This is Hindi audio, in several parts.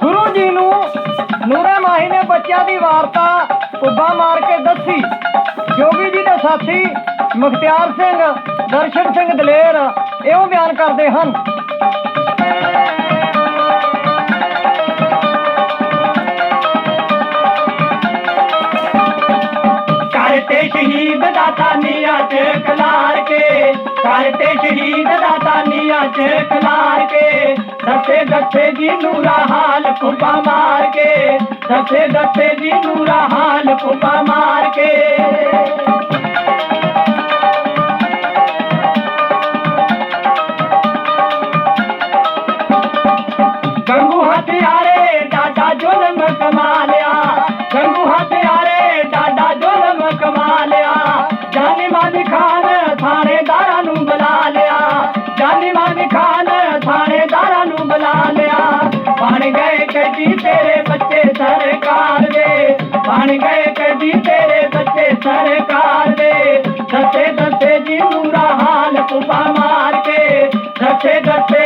ਗੁਰੂ ਜੀ ਨੂੰ ਨੂਰੇ ਮਾਹੀ ਨੇ ਬੱਚਿਆਂ ਦੀ ਵਾਰਤਾ ਉੱਬਾ ਮਾਰ ਕੇ ਦੱਸੀ। ਜੋਗੀ ਜੀ ਦੇ ਸਾਥੀ ਮੁਖਤਿਆਰ ਸਿੰਘ, ਦਰਸ਼ਨ ਸਿੰਘ ਦਲੇਰ ਇਹੋ ਬਿਆਨ ਕਰਦੇ ਹਨ। ਕਰਤੇ ਸ਼ਹੀਦ ਦਾਤਾ ਨੀਆਂ ਚ करते शहीद दादा लिया चेक लार के। दसे दसे जी नूरा हाल कुपा मार के। दसे दसे जी नूरा हाल कुपा मार के। गंगू हथियारे दादा जुलम कमा लिया गंगू हथियारे कदी तेरे बच्चे सरकार दे। बन गए कदी तेरे बच्चे सरकार दे। दसे दसे जी नूरा हाल कुबा मार के। दसे दसे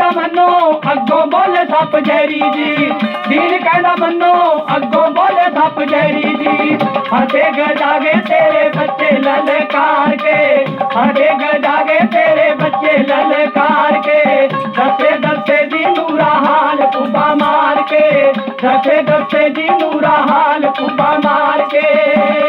कहना मनो अगो बोले सप जहरी जी दीन कहना मनो अगो बोले सप जहरी जी हथे गजागे तेरे बच्चे ललकार के हथे गजागे तेरे बच्चे ललकार के दसे दसे जी नूरा हाल कुबा मार के दसे दसे जी नूरा हाल कुबा मार के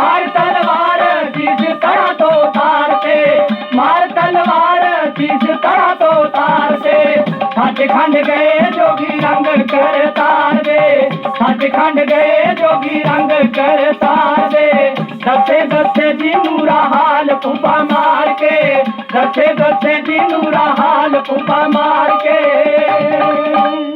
मार तलवार, जिस तरह तो तार से। मार तलवार, जिस तरह तो तार से। सच खंड गए जोगी रंग कर तार दे। सच खंड गए जोगी रंग कर तार दे। दसे दसे जी नूरा हाल फूफा मार के। दसे दसे जी नूरा हाल फूफा मार के।